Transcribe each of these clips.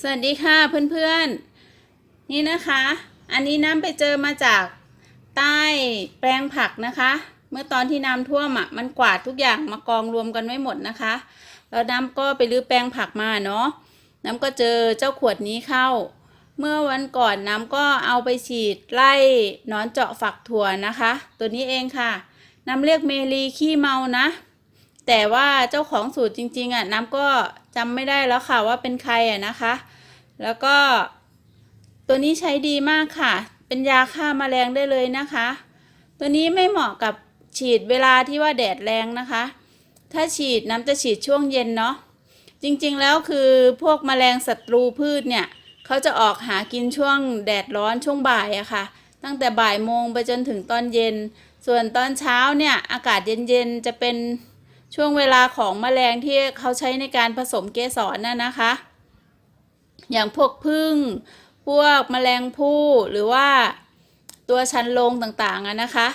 สวัสดีค่ะเพื่อนๆ นี่นะคะ อันนี้น้ำไปเจอมาจากใต้แปลงผักนะคะ เมื่อตอนที่น้ำท่วมอะมันกวาดทุกอย่างมากองรวมกันไว้หมดนะคะ แล้วน้ำก็ไปรื้อแปลงผักมาเนาะน้ำก็เจอเจ้าขวดนี้เข้า เมื่อวันก่อนน้ำก็เอาไปฉีดไล่หนอนเจาะฝักถั่วนะคะ ตัวนี้เองค่ะ น้ำเรียกเมลีขี้เมานะ แต่ว่าเจ้าของสูตรจริงๆอะน้ำก็ จำไม่ได้แล้วค่ะว่าเป็นใครอะนะคะ แล้วก็ตัวนี้ใช้ดีมากค่ะ เป็นยาฆ่ามาแมลงได้เลยนะคะ ตัวนี้ไม่เหมาะกับฉีดเวลาที่ว่าแดดแรงนะคะ ถ้าฉีดน้ำจะฉีดช่วงเย็นเนาะ จริงๆแล้วคือพวกแมลงศัตรูพืชเนี่ยเขาจะออกหากินช่วงแดดร้อนช่วงบ่ายอะค่ะ ตั้งแต่บ่ายโมงไปจนถึงตอนเย็น ส่วนตอนเช้าเนี่ยอากาศเย็นๆจะเป็น ช่วงเวลาของแมลงที่เขาใช้ในการผสมเกสรน่ะนะคะ อย่างพวกพึ่งพวกแมลงผู้หรือว่าตัวชันลงต่างๆอะนะคะ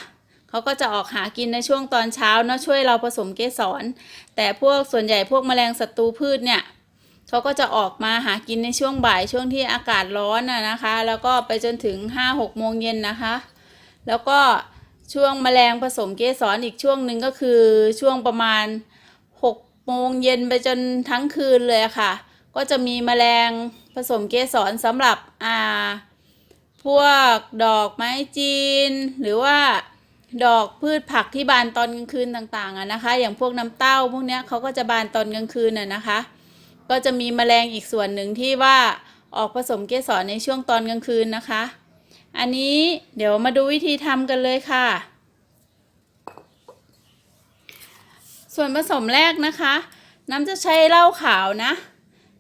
เขาก็จะออกหากินในช่วงตอนเช้าเนาะช่วยเราผสมเกสร แต่พวกส่วนใหญ่พวกแมลงศัตรูพืชเนี่ยเขาก็จะออกมาหากินในช่วงบ่ายช่วงที่อากาศร้อนอะนะคะ แล้วก็ไปจนถึง5้าหกโมงเย็นนะคะ แล้วก็ ช่วงแมลงผสมเกสรอีกช่วงหนึ่งก็คือช่วงประมาณ6โมงเย็นไปจนทั้งคืนเลยค่ะ ก็จะมีแมลงผสมเกสรสำหรับอ่าพวกดอกไม้จีน หรือว่าดอกพืชผักที่บานตอนกลางคืนต่างๆอะนะคะ อย่างพวกน้ำเต้าพวกเนี้ยเขาก็จะบานตอนกลางคืนอะนะคะ ก็จะมีแมลงอีกส่วนหนึ่งที่ว่าออกผสมเกสรในช่วงตอนกลางคืนนะคะ อันนี้เดี๋ยวมาดูวิธีทำกันเลยค่ะ ส่วนผสมแรกนะคะ น้ำจะใช้เหล้าขาวนะ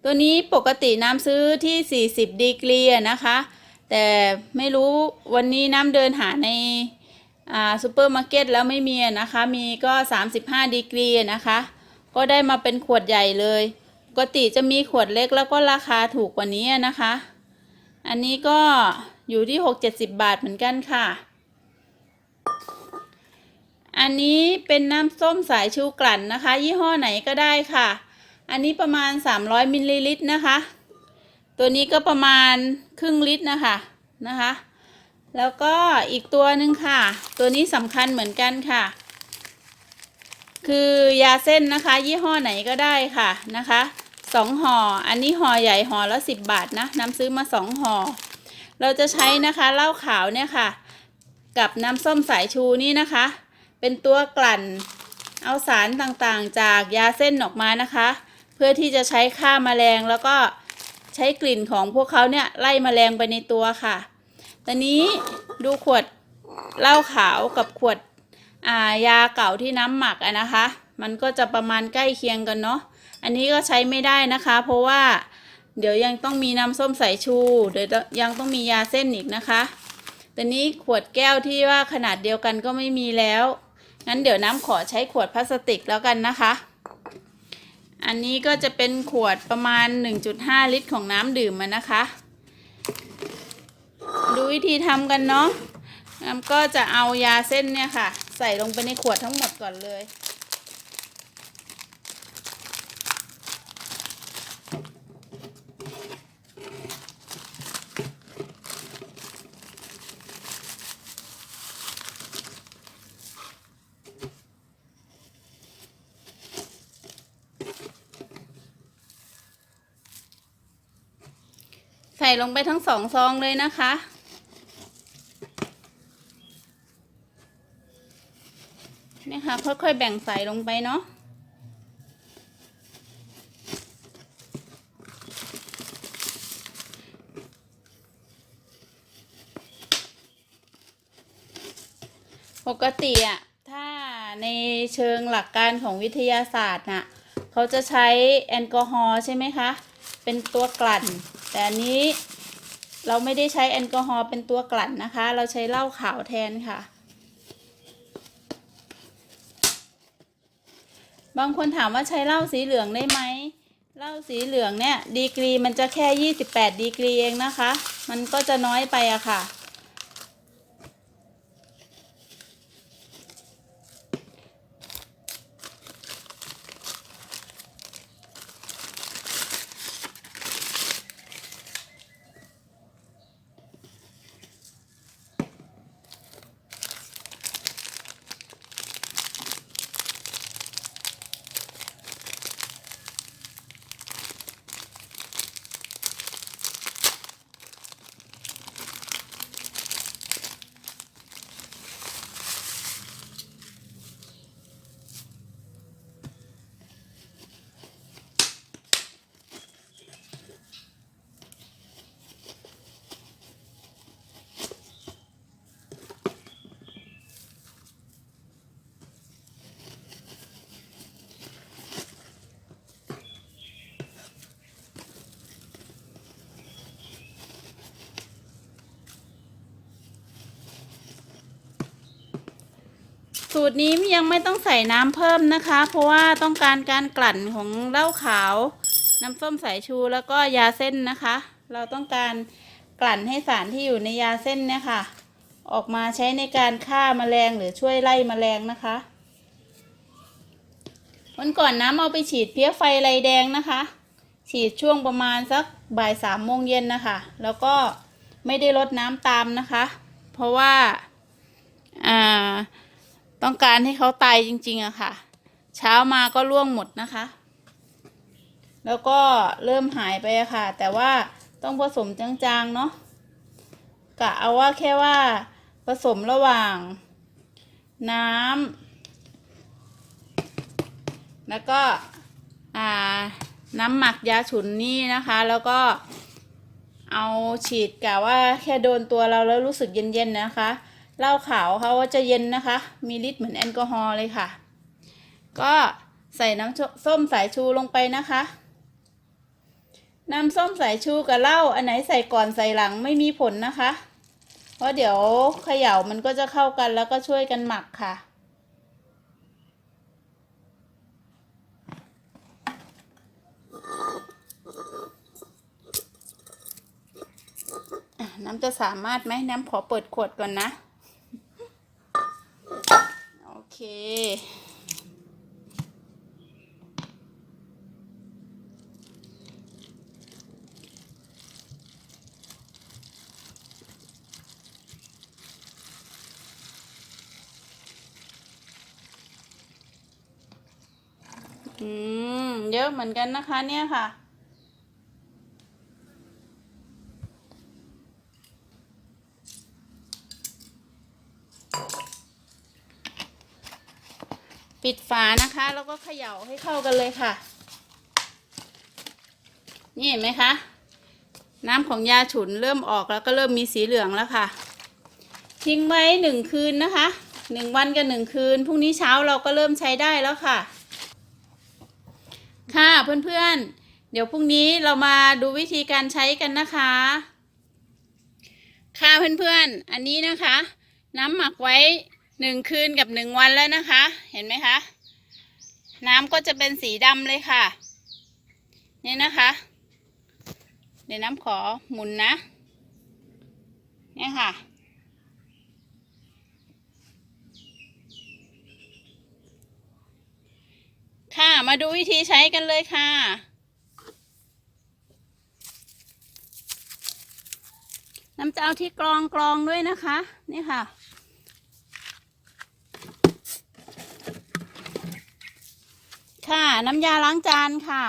ตัวนี้ปกติน้ำซื้อที่ 40 ดีกรีนะคะ แต่ไม่รู้วันนี้น้ำเดินหาในอ่าซูเปอร์มาร์เก็ตแล้วไม่มีนะคะ มีก็ 35 ดีกรีนะคะ ก็ได้มาเป็นขวดใหญ่เลย ปกติจะมีขวดเล็กแล้วก็ราคาถูกกว่านี้นะคะ อันนี้ก็ อยู่ที่ 6-70 บาทเหมือนกันค่ะ อันนี้เป็นน้ำส้มสายชูกลั่นนะคะ ยี่ห้อไหนก็ได้ค่ะ อันนี้ประมาณ 300มิลลิลิตรนะคะ ตัวนี้ก็ประมาณครึ่งลิตรนะคะนะคะ แล้วก็อีกตัวหนึ่งค่ะ ตัวนี้สำคัญเหมือนกันค่ะ คือยาเส้นนะคะ ยี่ห้อไหนก็ได้ค่ะนะคะสองห่อ อันนี้ห่อใหญ่ห่อละสิบบาทนะนำซื้อมาสองห่อ เราจะใช้นะคะเหล้าขาวเนี่ยค่ะ กับน้ำส้มสายชูนี่นะคะ เป็นตัวกลั่นเอาสารต่างๆ จากยาเส้นออกมานะคะ เพื่อที่จะใช้ฆ่าแมลงแล้วก็ใช้กลิ่นของพวกเขาเนี่ยไล่แมลงไปในตัวค่ะ ตอนนี้ดูขวดเหล้าขาวกับขวดายาเก่าที่น้ำหมักอะนะคะ มันก็จะประมาณใกล้เคียงกันเนาะ อันนี้ก็ใช้ไม่ได้นะคะ เพราะว่า เดี๋ยวยังต้องมีน้ำส้มสายชู เดี๋ยวยังต้องมียาเส้นอีกนะคะตอนนี้ขวดแก้วที่ว่าขนาดเดียวกันก็ไม่มีแล้ว งั้นเดี๋ยวน้ำขอใช้ขวดพลาสติกแล้วกันนะคะ อันนี้ก็จะเป็นขวดประมาณ 1.5 ลิตรของน้ำดื่มอะนะคะ ดูวิธีทำกันเนาะน้ำก็จะเอายาเส้นเนี่ยค่ะ ใส่ลงไปในขวดทั้งหมดก่อนเลย ใส่ลงไปทั้งสองซองเลยนะคะ นี่ค่ะ ค่อยๆแบ่งใส่ลงไปเนาะปกติอะถ้าในเชิงหลักการของวิทยาศาสตร์น่ะเขาจะใช้แอลกอฮอล์ใช่ไหมคะ เป็นตัวกลั่น แต่อันนี้เราไม่ได้ใช้แอลกอฮอล์เป็นตัวกลั่นนะคะ เราใช้เหล้าขาวแทนค่ะ บางคนถามว่าใช้เหล้าสีเหลืองได้ไหมเหล้าสีเหลืองเนี่ยดีกรีมันจะแค่ 28 ดีกรีเองนะคะ มันก็จะน้อยไปอะค่ะ สูตรนี้ยังไม่ต้องใส่น้ำเพิ่มนะคะ เพราะว่าต้องการการกลั่นของเหล้าขาว น้ำส้มสายชูแล้วก็ยาเส้นนะคะ เราต้องการกลั่นให้สารที่อยู่ในยาเส้นเนี่ยค่ะ ออกมาใช้ในการฆ่าแมลงหรือช่วยไล่แมลงนะคะวันก่อนน้ำเอาไปฉีดเพี้ยไฟไรแดงนะคะ ฉีดช่วงประมาณสักบ่ายสามโมงเย็นนะคะ แล้วก็ไม่ได้ลดน้ำตามนะคะ เพราะว่าอ่า ต้องการให้เขาตายจริงๆอะค่ะ เช้ามาก็ร่วงหมดนะคะ แล้วก็เริ่มหายไปอะค่ะ แต่ว่าต้องผสมจางๆเนาะกะเอาว่าแค่ว่าผสมระหว่าง น้ำแล้วก็น้ำหมักยาฉุนนี่นะคะ แล้วก็เอาฉีดกะว่าแค่โดนตัวเราแล้วรู้สึกเย็นๆนะคะ เหล้าขาวเขาจะเย็นนะคะ มีฤทธิ์เหมือนแอลกอฮอล์เลยค่ะ ก็ใส่น้ำส้มสายชูลงไปนะคะน้ำส้มสายชูกับเหล้าอันไหนใส่ก่อนใส่หลังไม่มีผลนะคะ เพราะเดี๋ยวเขย่ามันก็จะเข้ากันแล้วก็ช่วยกันหมักค่ะ น้ำจะสามารถไหมน้ำขอเปิดขวดก่อนนะ อเคอืม เยอะเหมือนกันนะคะเนี่ยค่ะ ปิดฝานะคะ แล้วก็เขย่าให้เข้ากันเลยค่ะ นี่เห็นไหมคะ น้ำของยาฉุนเริ่มออกแล้วก็เริ่มมีสีเหลืองแล้วค่ะ ทิ้งไว้หนึ่งคืนนะคะหนึ่งวันกับหนึ่งคืนพรุ่งนี้เช้าเราก็เริ่มใช้ได้แล้วค่ะ ค่ะเพื่อนๆ เดี๋ยวพรุ่งนี้เรามาดูวิธีการใช้กันนะคะ ค่ะเพื่อนๆ อันนี้นะคะ น้ำหมักไว้ หนึ่งคืนกับหนึ่งวันแล้วนะคะ เห็นไหมคะ น้ำก็จะเป็นสีดำเลยค่ะ นี่นะคะ เดี๋ยวน้ำขอหมุนนะ เนี่ยค่ะ ค่ะมาดูวิธีใช้กันเลยค่ะน้ำจะเอาที่กรองกรองด้วยนะคะ นี่ค่ะ ค่ะ น้ำยาล้างจานค่ะ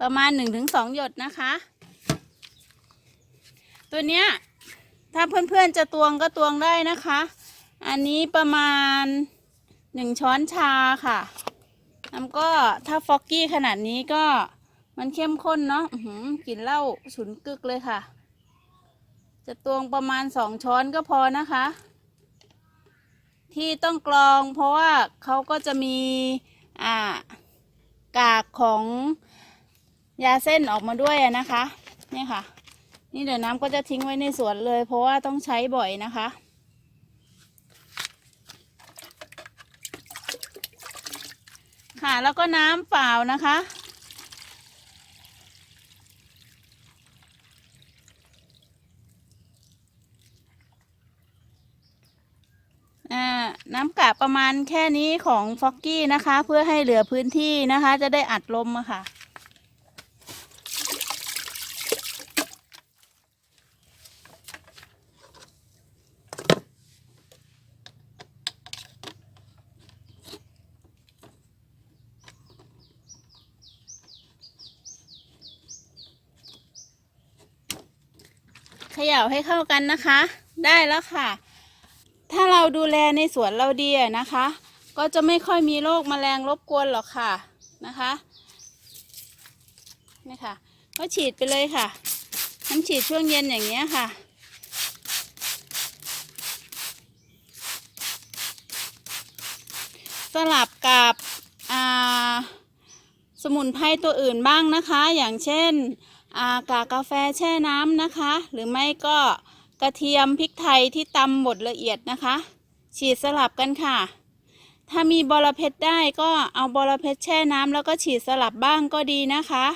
ประมาณหนึ่งถึงสองหยดนะคะ ตัวเนี้ย ถ้าเพื่อนๆจะตวงก็ตวงได้นะคะ อันนี้ประมาณหนึ่งช้อนชาค่ะน้ำก็ถ้าฟอกกี้ขนาดนี้ก็มันเข้มข้นเนาะกลิ่นเหล้าฉุนกึกเลยค่ะ จะตวงประมาณสองช้อนก็พอนะคะ ที่ต้องกรองเพราะว่าเขาก็จะมีอ่ากากของยาเส้นออกมาด้วยนะคะนี่ค่ะ นี่เดี๋ยวน้ำก็จะทิ้งไว้ในสวนเลย เพราะว่าต้องใช้บ่อยนะคะ ค่ะแล้วก็น้ำเปล่านะคะ อ่าน้ำ กะประมาณแค่นี้ของฟอกกี้นะคะ เพื่อให้เหลือพื้นที่นะคะ จะได้อัดลมอะค่ะ เขย่าให้เข้ากันนะคะ ได้แล้วค่ะ ถ้าเราดูแลในสวนเราดีนะคะ ก็จะไม่ค่อยมีโรคแมลงรบกวนหรอกค่ะนะคะนี่ค่ะ ก็ฉีดไปเลยค่ะน้ำฉีดช่วงเย็นอย่างเงี้ยค่ะสลับกับอาสมุนไพรตัวอื่นบ้างนะคะ อย่างเช่นอากากาแฟแช่น้ำนะคะ หรือไม่ก็ กระเทียมพริกไทยที่ตำบดละเอียดนะคะ ฉีดสลับกันค่ะ ถ้ามีบอระเพ็ดได้ก็เอาบอระเพ็ดแช่น้ำแล้วก็ฉีดสลับบ้างก็ดีนะคะ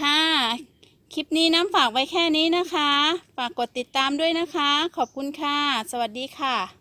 ค่ะคลิปนี้น้ำฝากไว้แค่นี้นะคะ ฝากกดติดตามด้วยนะคะ ขอบคุณค่ะ สวัสดีค่ะ